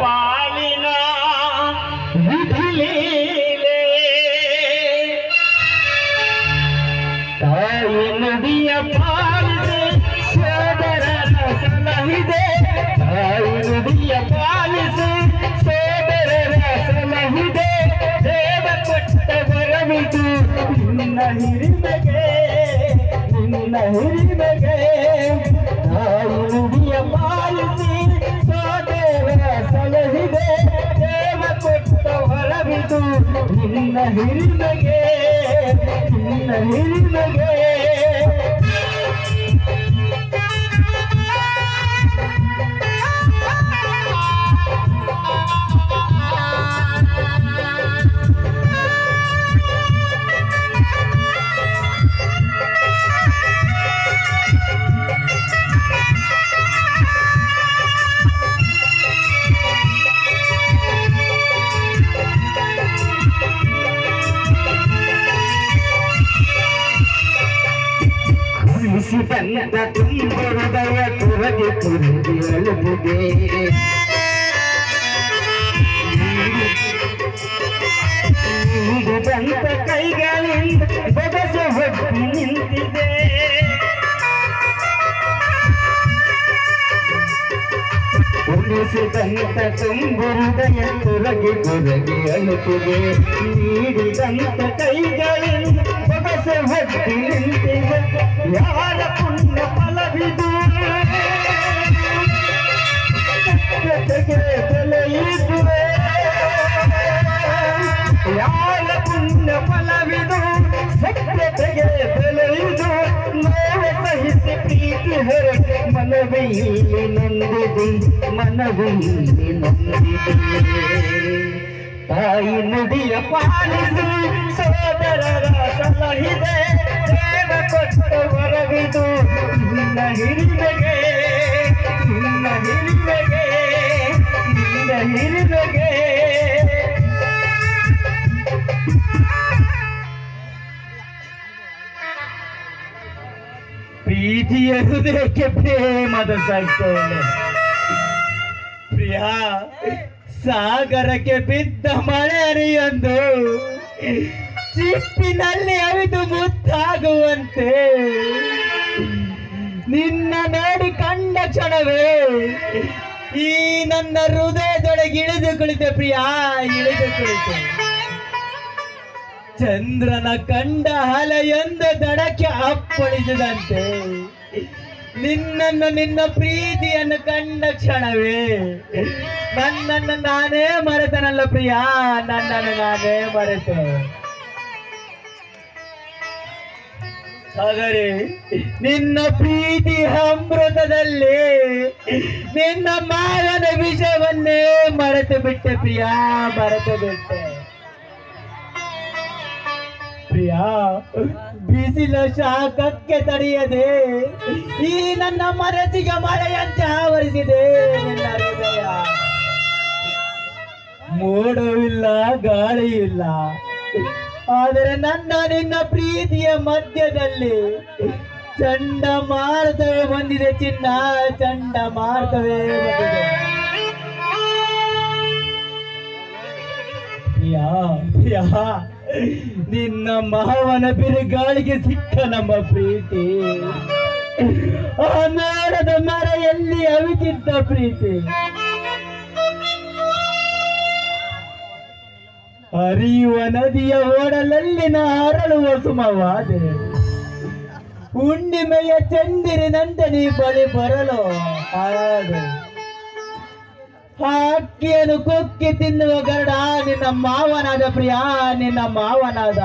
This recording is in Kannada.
பாலினா விதிலே தாயினுடைய பாலிதே சோதரன சலகிதே. தாயினுடைய பாலிசு சோதரன சலகிதே. தேவப்பட்ட வரவிது நின்ன இருந்தகே நின்ன இருந்தகே. தாயினுடைய ನಿನ್ನ ಹಿರಿಮೆಗೆ ನಿನ್ನ ಹಿರಿಮೆಗೆ. ಬಂದ ತುಂಬ ಹೃದಯ ಕುರಗಿ ಕುರಗಿ ಅಳುವುದೇ ನೀಡಿದಂತ ಕೈಗಳಿಂದ ಬದಸ ಹೊಟ್ಟಿ ನಿಂತಿದೆ ಉಳಿಸಿದಂತ ತುಂಬು ಹೃದಯ ಕುರಗಿ ಕುರಗಿ ಅಳುತ್ತಿದೆ ನೀಡಿದಂತ ಕೈಗಳಿಂದ ಬದಸ ಹೊಟ್ಟಿ ನಿಂತಿದೆ ಯಾರ ಪುಣ್ಯ ಫಲವಿದು ಸತ್ಯತೆಗೆ ಬೆಲೆ ಇದುವೆ ಯಾರ ಪುಣ್ಯ ಫಲವಿದು ಸತ್ಯತೆಗೆ ಬೆಲೆ ಇದು ನೋವು ಸಹಿಸಿ ಪ್ರೀತಿ ಹೊರ ಮನವೇ ಇಲ್ಲಿ ನೊಂದಿದೆ ಮನವೇ ಇಲ್ಲಿ ನೊಂದಿದೆ ತಾಯಿ ನದಿಯ ಪಾಲಿಸಿ ಸೋದರರ ಸಲಹಿದೆ ದೇವ ಕೊಟ್ಟ ವರವಿದು ನಿನ್ನ ಹಿರಿಮೆಗೆ ನಿನ್ನ ಹಿರಿಮೆಗೆ ನಿನ್ನ ಹಿರಿಮೆಗೆ. ಪ್ರೀತಿಯ ಹೃದಯಕ್ಕೆ ಪ್ರೇಮದ ಸಂಕೋಲೆ ಪ್ರಿಯ ಸಾಗರಕ್ಕೆ ಬಿದ್ದ ಮಳೆ ಹರಿಯೊಂದು ಚಿಪ್ಪಿನಲ್ಲಿ ಅವಿದು ಮುತ್ತಾಗುವಂತೆ ನಿನ್ನ ನೋಡಿ ಕಂಡ ಕ್ಷಣವೇ ಈ ನನ್ನ ಹೃದಯದೊಳಗೆ ಇಳಿದು ಕುಳಿತೆ ಪ್ರಿಯ, ಇಳಿದು ಕುಳಿತೆ. ಚಂದ್ರನ ಕಂಡ ಹಲೆಯೊಂದು ದಡಕ್ಕೆ ಅಪ್ಪಳಿಸಿದಂತೆ. ನಿನ್ನನ್ನು ನಿನ್ನ ಪ್ರೀತಿಯನ್ನು ಕಂಡ ಕ್ಷಣವೇ ನನ್ನನ್ನು ನಾನೇ ಮರೆತನಲ್ಲ ಪ್ರಿಯ, ನನ್ನನ್ನು ನಾನೇ ಮರೆತೆ. ಹಾಗರೆ ನಿನ್ನ ಪ್ರೀತಿ ಅಮೃತದಲ್ಲಿ ನಿನ್ನ ಮಾವನ ವಿಷಯವನ್ನೇ ಮರೆತು ಬಿಟ್ಟೆ ಪ್ರಿಯ, ಮರೆತು ಬಿಟ್ಟೆ. ಪ್ರಿಯ. ಬಿಸಿಲ ಶಾಖಕ್ಕೆ ತಡೆಯದೆ ಈ ನನ್ನ ಮನಸ್ಸಿಗೆ ಮಳೆಯಂತೆ ಆವರಿಸಿದೆ ಮೋಡವಿಲ್ಲ ಗಾಳಿ ಇಲ್ಲ ಆದರೆ ನನ್ನ ನಿನ್ನ ಪ್ರೀತಿಯ ಮಧ್ಯದಲ್ಲಿ ಚಂಡಮಾರುತವೇ ಬಂದಿದೆ, ಚಿನ್ನ ಚಂಡಮಾರುತವೇ ಬಂದಿದೆ. ಯಾ ಯಾ ನಿನ್ನ ಮಹವನ ಬಿರುಗಾಳಿಗೆ ಸಿಕ್ಕ ನಮ್ಮ ಪ್ರೀತಿ. ಆ ಮರೆಯಲ್ಲಿ ಅವಿತಿದ್ದ ಪ್ರೀತಿ. ಹರಿಯುವ ನದಿಯ ಓಡಲಲ್ಲಿ ನಾ ಅರಳುವ ಸುಮವಾದೆ. ಹುಣ್ಣಿಮೆಯ ಚಂದಿರಿನಂತೆ ನೀ ಬಳಿ ಬರಲು, ಹಾರಾದೆ. ಹಕ್ಕಿಯನ್ನು ಕುಕ್ಕಿ ತಿನ್ನುವ ಗರಡ ನಿನ್ನ ಮಾವನಾದ ಪ್ರಿಯ ನಿನ್ನ ಮಾವನಾದ.